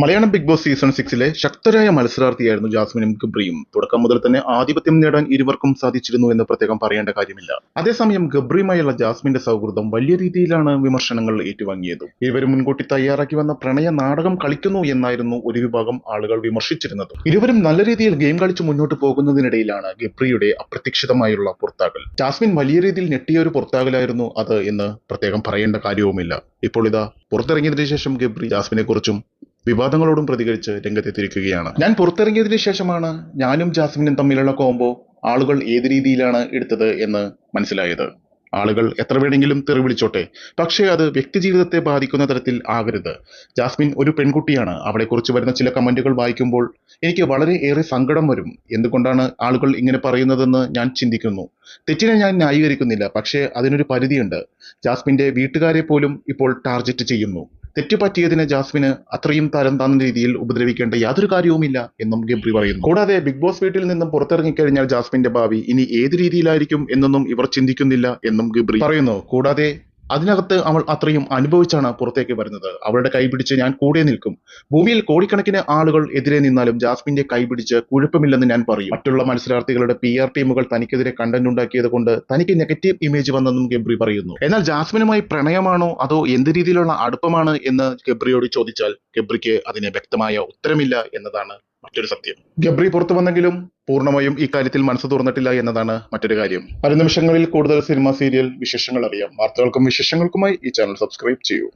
Malayalam Big Boss season സിക്സിലെ ശക്തരായ മത്സരാർത്ഥിയായിരുന്നു ജാസ്മിനും ഗബ്രിയും. തുടക്കം മുതൽ തന്നെ ആധിപത്യം നേടാൻ ഇരുവർക്കും സാധിച്ചിരുന്നു എന്ന് പ്രത്യേകം പറയേണ്ട കാര്യമില്ല. അതേസമയം ഗബ്രിയുമായുള്ള ജാസ്മിന്റെ സൗഹൃദം വലിയ രീതിയിലാണ് വിമർശനങ്ങൾ ഏറ്റുവാങ്ങിയത്. ഇരുവരും മുൻകൂട്ടി തയ്യാറാക്കി വന്ന പ്രണയ നാടകം കളിക്കുന്നു എന്നായിരുന്നു ഒരു വിഭാഗം ആളുകൾ വിമർശിച്ചിരുന്നത്. ഇരുവരും നല്ല രീതിയിൽ ഗെയിം കളിച്ച് മുന്നോട്ട് പോകുന്നതിനിടയിലാണ് ഗബ്രിയുടെ അപ്രതീക്ഷിതമായുള്ള പുറത്താകൽ. ജാസ്മിൻ വലിയ രീതിയിൽ ഞെട്ടിയ ഒരു പുറത്താകലായിരുന്നു അത് എന്ന് പ്രത്യേകം പറയേണ്ട കാര്യവുമില്ല. ഇപ്പോൾ ഇതാ പുറത്തിറങ്ങിയതിനു ശേഷം ഗബ്രി ജാസ്മിനെ കുറിച്ചും വിവാദങ്ങളോടും പ്രതികരിച്ച് രംഗത്തെത്തിരിക്കുകയാണ് ഞാൻ പുറത്തിറങ്ങിയതിന് ശേഷമാണ് ഞാനും ജാസ്മിനും തമ്മിലുള്ള കോംബോ ആളുകൾ ഏത് രീതിയിലാണ് എടുത്തത് എന്ന് മനസ്സിലായത്. ആളുകൾ എത്ര വേണമെങ്കിലും തെറി വിളിച്ചോട്ടെ പക്ഷേ അത് വ്യക്തിജീവിതത്തെ ബാധിക്കുന്ന തരത്തിൽ ആകരുത്. ജാസ്മിൻ ഒരു പെൺകുട്ടിയാണ്. അവളെക്കുറിച്ച് വരുന്ന ചില കമന്റുകൾ വായിക്കുമ്പോൾ എനിക്ക് വളരെ ഏറെ സങ്കടം വരും. എന്തുകൊണ്ടാണ് ആളുകൾ ഇങ്ങനെ പറയുന്നതെന്ന് ഞാൻ ചിന്തിക്കുന്നു. തെറ്റിനെ ഞാൻ ന്യായീകരിക്കുന്നില്ല പക്ഷേ അതിനൊരു പരിധിയുണ്ട്. ജാസ്മിന്റെ വീട്ടുകാരെ പോലും ഇപ്പോൾ ടാർഗറ്റ് ചെയ്യുന്നു. തെറ്റ് പറ്റിയതിന് ജാസ്മിന് അത്രയും തരം താന്ന രീതിയിൽ ഉപദ്രവിക്കേണ്ട യാതൊരു കാര്യവുമില്ല എന്നും ഗബ്രി പറയുന്നു. കൂടാതെ ബിഗ് ബോസ് വീട്ടിൽ നിന്നും പുറത്തിറങ്ങിക്കഴിഞ്ഞാൽ ജാസ്മിന്റെ ഭാവി ഇനി ഏത് രീതിയിലായിരിക്കും എന്നൊന്നും ഇവർ ചിന്തിക്കുന്നില്ല എന്നും ഗബ്രി പറയുന്നു. കൂടാതെ അതിനകത്ത് അവൾ അത്രയും അനുഭവിച്ചാണ് പുറത്തേക്ക് വരുന്നത്. അവളുടെ കൈ പിടിച്ച് ഞാൻ കൂടെ നിൽക്കും. ഭൂമിയിൽ കോടിക്കണക്കിന് ആളുകൾ എതിരെ നിന്നാലും ജാസ്മിന്റെ കൈപിടിച്ച് കുഴപ്പമില്ലെന്ന് ഞാൻ പറയും. മറ്റുള്ള മത്സരാർത്ഥികളുടെ പി ആർ ടീമുകൾ തനിക്കെതിരെ കണ്ടന്റ് ഉണ്ടാക്കിയത് കൊണ്ട് തനിക്ക് നെഗറ്റീവ് ഇമേജ് വന്നെന്നും ഗബ്രി പറയുന്നു. എന്നാൽ ജാസ്മിനുമായി പ്രണയമാണോ അതോ എന്ത് രീതിയിലുള്ള അടുപ്പമാണ് എന്ന് ഗബ്രിയോട് ചോദിച്ചാൽ ഗബ്രിക്ക് അതിന് വ്യക്തമായ ഉത്തരമില്ല എന്നതാണ് മറ്റൊരു സത്യം. ഗബ്രി പുറത്തു വന്നെങ്കിലും പൂർണമായും ഈ കാര്യത്തിൽ മനസ്സ് തുറന്നിട്ടില്ല എന്നതാണ് മറ്റൊരു കാര്യം. വരും നിമിഷങ്ങളിൽ കൂടുതൽ സിനിമ സീരിയൽ വിശേഷങ്ങൾ അറിയാം. വാർത്തകൾക്കും വിശേഷങ്ങൾക്കുമായി ഈ ചാനൽ സബ്സ്ക്രൈബ് ചെയ്യൂ.